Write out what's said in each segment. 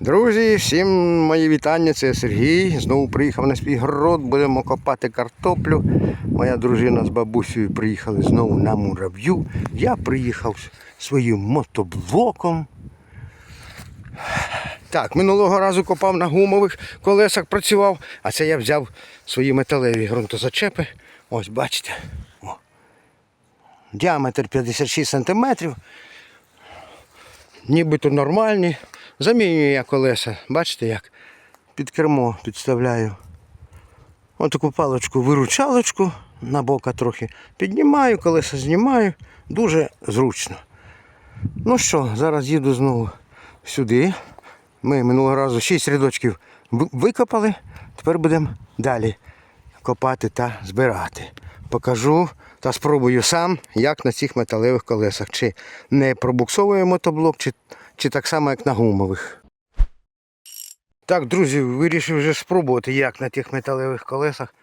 Друзі, всім мої вітання. Це Сергій. Знову приїхав на свій город. Будемо копати картоплю. Моя дружина з бабусею приїхали знову на мурав'ю. Я приїхав своїм мотоблоком. Так, минулого разу копав на гумових колесах, працював, а це я взяв свої металеві ґрунтозачепи. Ось бачите. О. Діаметр 56 сантиметрів нібито нормальні. Замінюю я колеса. Бачите як? Під кермо підставляю. Ось таку паличку виручалочку на бока трохи. Піднімаю, колеса знімаю. Дуже зручно. Ну що, зараз їду знову сюди. Ми минулого разу 6 рядочків викопали. Тепер будемо далі копати та збирати. Покажу та спробую сам, як на цих металевих колесах. Чи не пробуксовує мотоблок, чи, чи так само, як на гумових. Так, друзі, вирішив вже спробувати, як на тих металевих колесах.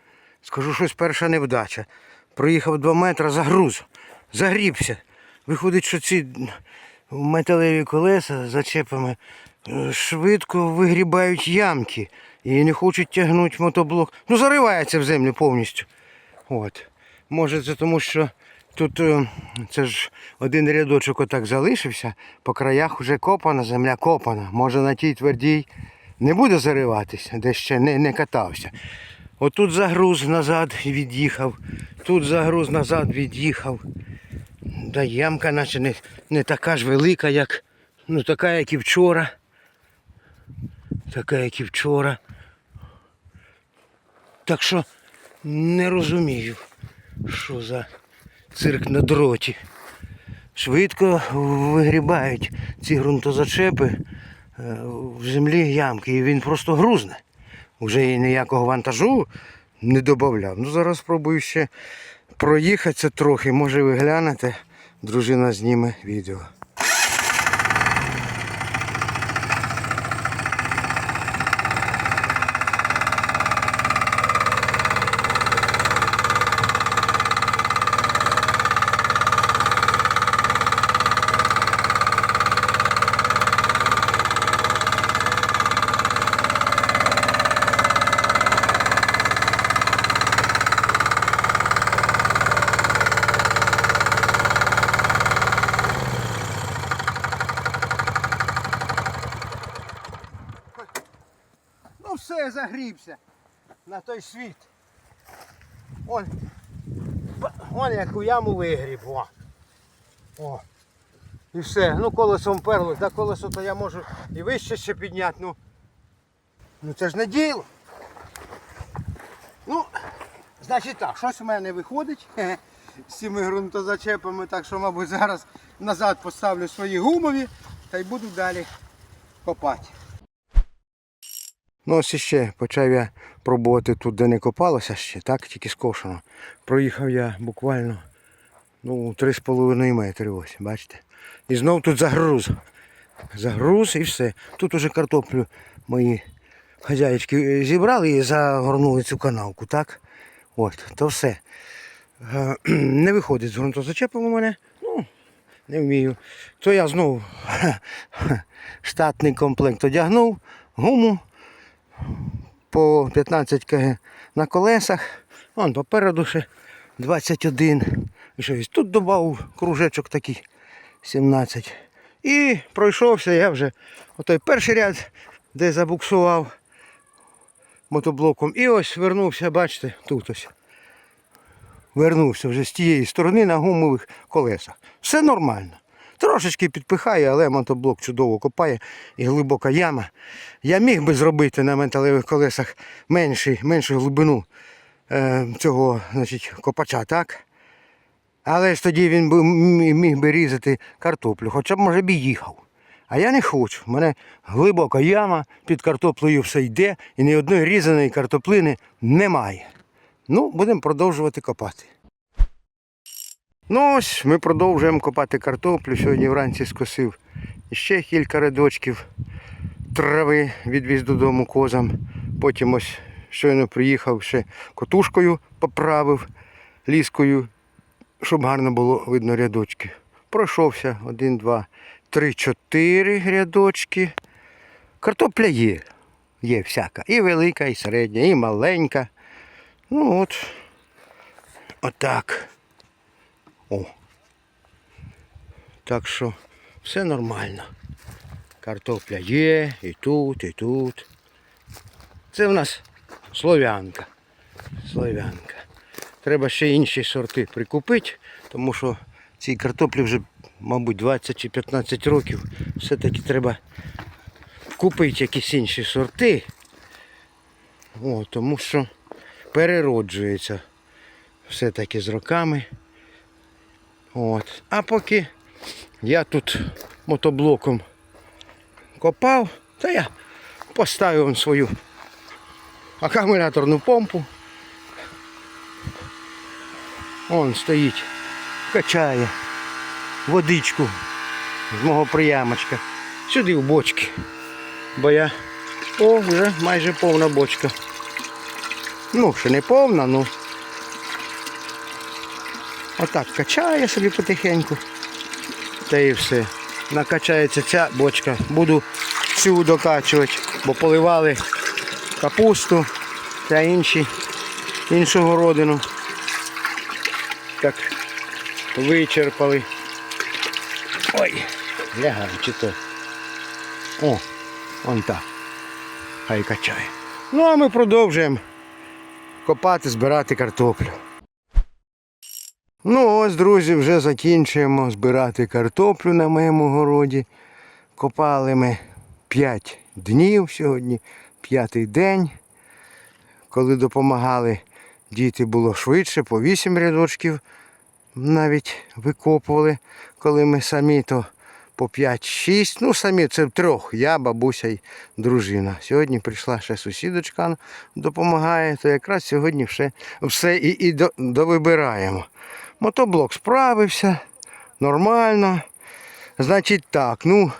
Скажу, щось перша невдача. Проїхав 2 метри, загруз, загрібся. Виходить, що ці металеві колеса зачепами е, швидко вигрібають ямки і не хочуть тягнути мотоблок. Ну, заривається в землю повністю. От. Може це тому, що тут е, це ж один рядочок отак залишився, по краях вже копана, земля копана. Може на тій твердій не буде зариватися, де ще не, не катався. Отут загруз назад від'їхав, тут загруз назад від'їхав. Да ямка наче не, не така ж велика, як, ну така, як і вчора. Така, як і вчора. Так що не розумію, що за цирк на дроті. Швидко вигрібають ці ґрунтозачепи е, в землі ямки, і він просто грузне. Уже і ніякого вантажу не додавав. Ну зараз спробую ще проїхатися трохи. Може ви глянете, дружина зніме відео. Ну все, загрібся на той світ. Он, он яку яму вигріб. О. О. І все. Ну колесом перло, да колесо то я можу і вище ще підняти. Ну, ну це ж не діло. Ну, значить так, щось у мене виходить з цими ґрунтозачепами, так що, мабуть, зараз назад поставлю свої гумові та й буду далі копати. Ну ось іще почав я пробувати тут, де не копалося ще, так, тільки скошено. Проїхав я буквально ну, 3,5 метри, ось, бачите. І знов тут загруз. Загруз і все. Тут уже картоплю мої хазяїчки зібрали і загорнули цю канавку, так? От, то все. Е, Не виходить з ґрунтозачепом у мене. Ну, не вмію. То я знову штатний комплект одягнув, гуму по 15 кг на колесах. Вон попереду ще 21. І що ось тут додав кружечок такий 17. І пройшовся я вже отой перший ряд, де забуксував мотоблоком. І ось вернувся, бачите, тут ось. Вернувся вже з тієї сторони на гумових колесах. Все нормально. Трошечки підпихає, але мотоблок чудово копає і глибока яма. Я міг би зробити на металевих колесах менший, меншу глибину е, цього значить, копача, так? Але ж тоді він би міг би різати картоплю, хоча б може б і їхав. А я не хочу. У мене глибока яма, під картоплею все йде, і ні одної різаної картоплини немає. Ну, будемо продовжувати копати. Ну ось ми продовжуємо копати картоплю. Сьогодні вранці скосив ще кілька рядочків трави відвіз додому козам. Потім ось щойно приїхав ще котушкою поправив ліскою, щоб гарно було видно рядочки. Пройшовся один, два, три, чотири рядочки. Картопля є. Є всяка. І велика, і середня, і маленька. Ну от. Отак. О. Так що все нормально. Картопля є, і тут, і тут. Це в нас слов'янка. Слов'янка. Треба ще інші сорти прикупити, тому що цій картоплі вже, мабуть, 20 чи 15 років. Все-таки треба купити якісь інші сорти. О, тому що перероджується все-таки з роками. От. А поки я тут мотоблоком копав, то я поставив свою акумуляторну помпу. Он стоїть, качає водичку з мого приямочка. Сюди в бочки. Бо я... О, вже майже повна бочка. Ну, ще не повна, ну. Отак качає собі потихеньку. Та і все. Накачається ця бочка. Буду цю докачувати, бо поливали капусту та інші, іншу городину. Так вичерпали. Ой, лягай, чи то. О, вон так. Хай качає. Ну а ми продовжуємо копати, збирати картоплю. Ну ось, друзі, вже закінчуємо збирати картоплю на моєму городі. Копали ми 5 днів сьогодні, п'ятий день. Коли допомагали діти було швидше, по 8 рядочків навіть викопували. Коли ми самі, то по 5-6. Ну, самі це трьох. Я, бабуся і дружина. Сьогодні прийшла ще сусідочка, допомагає, то якраз сьогодні все, все і, і до, довибираємо. Мотоблок справився, нормально. Значить так, ну,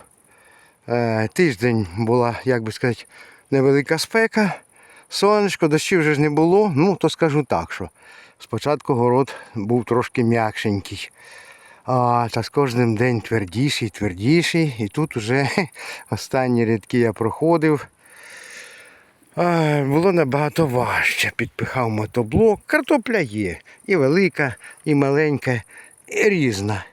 е, тиждень була, як би сказати, невелика спека. Сонечко, дощів вже ж не було. Ну, то скажу так, що спочатку город був трошки м'якшенький. А та з кожним день твердіший, твердіший. І тут уже останні рядки я проходив. Було набагато важче. Підпихав мотоблок. Картопля є. І велика, і маленька, і різна.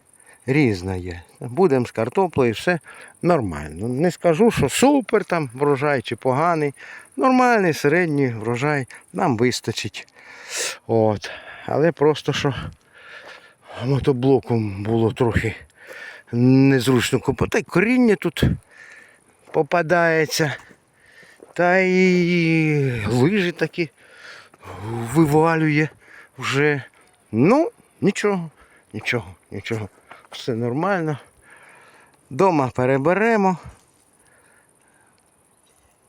Різна є. Будемо з картоплею, все нормально. Не скажу, що супер там врожай чи поганий. Нормальний середній врожай нам вистачить. От. Але просто що мотоблоком було трохи незручно купити. Коріння тут попадається. Та й лижі такі вивалює вже. Ну, нічого, нічого, нічого. Все нормально. Дома переберемо.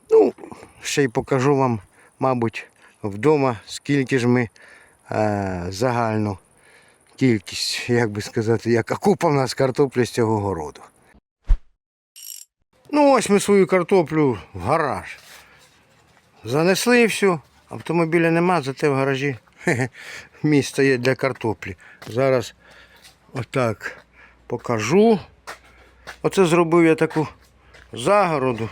Ну, ще й покажу вам, мабуть, вдома, скільки ж ми е, загальну кількість, як би сказати, яка купа в нас картоплі з цього городу. Ну, ось ми свою картоплю в гараж. Занесли всю, автомобіля нема, зате в гаражі місце є для картоплі. Зараз отак покажу. Оце зробив я таку загороду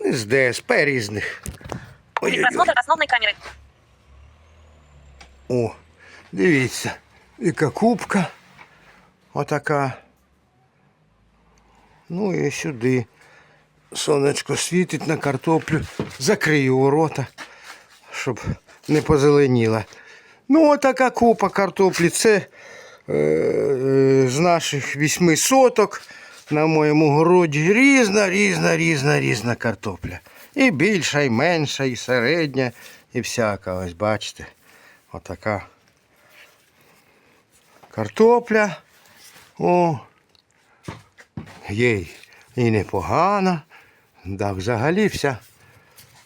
з ДСП різних. О, дивіться, яка кубка. Отака. Ну і сюди. Сонечко світить на картоплю. Закрию ворота, щоб не позеленіла. Ну, отака купа картоплі. Це е, з наших вісьми соток на моєму городі. Різна, різна, різна, різна картопля. І більша, і менша, і середня, і всяка. Ось бачите. Отака картопля. О, є і непогана. Да, взагалі вся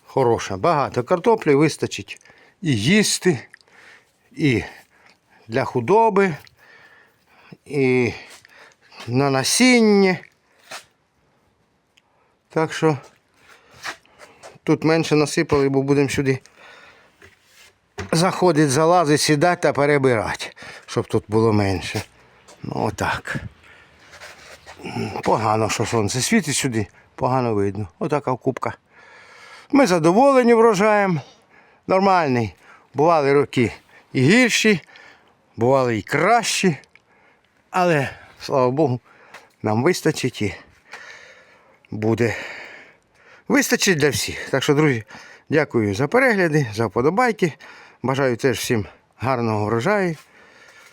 хороша. Багато картоплі вистачить і їсти, і для худоби, і на насіння. Так що тут менше насипали, бо будемо сюди заходить, залазить, сідати та перебирати, щоб тут було менше. Ну отак. Погано, що сонце світить сюди. Погано видно. Отака кубка. Ми задоволені врожаєм. Нормальний. Бували роки і гірші, бували і кращі. Але, слава Богу, нам вистачить і буде. Вистачить для всіх. Так що, друзі, дякую за перегляди, за вподобайки. Бажаю теж всім гарного врожаю,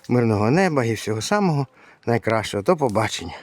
мирного неба і всього самого найкращого. До побачення.